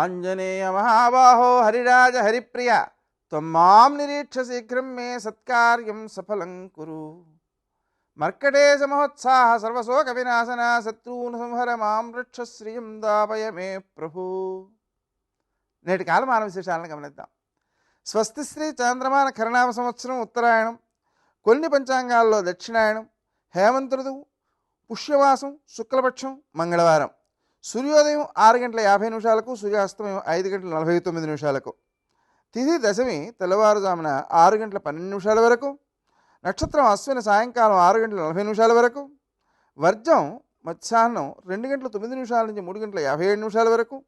ఆంజనేయ మహాబాహో హరిరాజ హరిప్రియ త్వమాం నిరీక్ష శీఘ్రం మే సత్కార్యం సఫలం కురు మర్కటేశ మహోత్సాహ సర్వశోక వినాశన శత్రువును సంహర మాం రక్షశ్రియం దాపయ మే ప్రభు నేటి కాలమాన విశేషాలను గమనిద్దాం. స్వస్తి శ్రీ చాంద్రమాన కరణామ సంవత్సరం ఉత్తరాయణం కొన్ని పంచాంగాల్లో దక్షిణాయనం హేమంత ఋతువు పుష్యమాసం శుక్లపక్షం మంగళవారం. సూర్యోదయం ఆరు గంటల యాభై నిమిషాలకు సూర్యాస్తమయం ఐదు గంటల నలభై తొమ్మిది నిమిషాలకు. తిథి దశమి తెల్లవారుజామున ఆరు గంటల పన్నెండు నిమిషాల వరకు. నక్షత్రం అశ్విని సాయంకాలం ఆరు గంటల నలభై నిమిషాల వరకు. వర్జం మధ్యాహ్నం రెండు గంటల తొమ్మిది నిమిషాల నుంచి మూడు గంటల యాభై ఏడు నిమిషాల వరకు.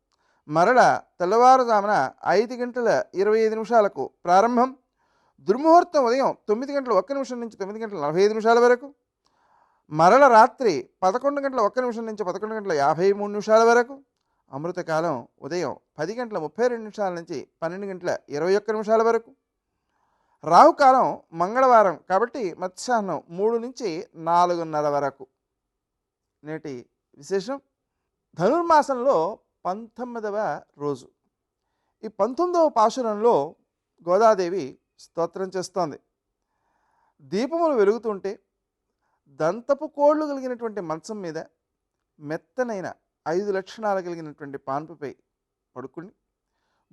మరల తెల్లవారుజామున ఐదు గంటల ఇరవై ఐదు నిమిషాలకు ప్రారంభం. దుర్ముహూర్తం ఉదయం తొమ్మిది గంటల ఒక్క నిమిషం నుంచి తొమ్మిది గంటల నలభై ఐదు నిమిషాల వరకు. మరల రాత్రి పదకొండు గంటల ఒక్క నిమిషం నుంచి పదకొండు గంటల యాభై మూడు నిమిషాల వరకు అమృతకాలం ఉదయం పది గంటల ముప్పై రెండు నిమిషాల నుంచి పన్నెండు గంటల ఇరవై ఒక్క నిమిషాల వరకు. రాహుకాలం మంగళవారం కాబట్టి మధ్యాహ్నం మూడు నుంచి నాలుగున్నర వరకు. నేటి విశేషం. ధనుర్మాసంలో పంతొమ్మిదవ రోజు. ఈ పంతొమ్మిదవ పాశురంలో గోదాదేవి స్తోత్రం చేస్తోంది. దీపములు వెలుగుతుంటే దంతపు కోళ్ళు కలిగినటువంటి మంచం మీద మెత్తనైన ఐదు లక్షణాలు కలిగినటువంటి పాన్పుపై పడుకుని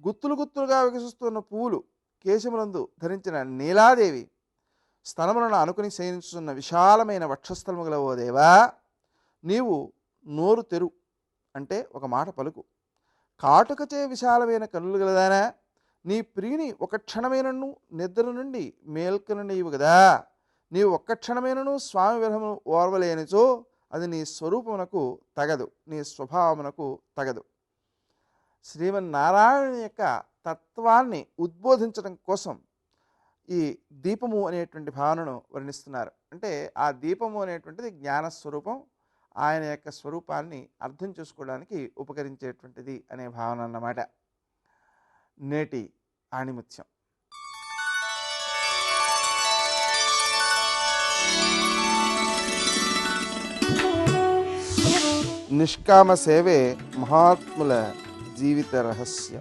గుత్తులు గుత్తులుగా వికసిస్తున్న పువ్వులు కేశములందు ధరించిన నీలాదేవి స్తనములను అనుకుని శయనించుతున్న విశాలమైన వక్షస్థలము గల ఓ దేవా! నీవు నోరు తెరు అంటే ఒక మాట పలుకు. కాటుకచే విశాలమైన కన్నులు గలదానా? నీ ప్రియుని ఒక క్షణమైనను నిద్ర నుండి మేల్కొన నీవు కదా నీవు ఒక్క క్షణమైనను స్వామి విరహమును ఓర్వలేనిచో అది నీ స్వరూపమునకు తగదు నీ స్వభావమునకు తగదు. శ్రీమన్నారాయణ యొక్క తత్వాన్ని ఉద్బోధించడం కోసం ఈ దీపము అనేటువంటి భావనను వర్ణిస్తున్నారు. అంటే ఆ దీపము అనేటువంటిది జ్ఞానస్వరూపం ఆయన యొక్క స్వరూపాన్ని అర్థం చేసుకోవడానికి ఉపకరించేటువంటిది అనే భావన అన్నమాట. నేటి ఆణిముత్యం. ನಿಷ್ಕಾಮ ಸೇವೆ ಮಹಾತ್ಮಲ ಜೀವಿತ ರಹಸ್ಯ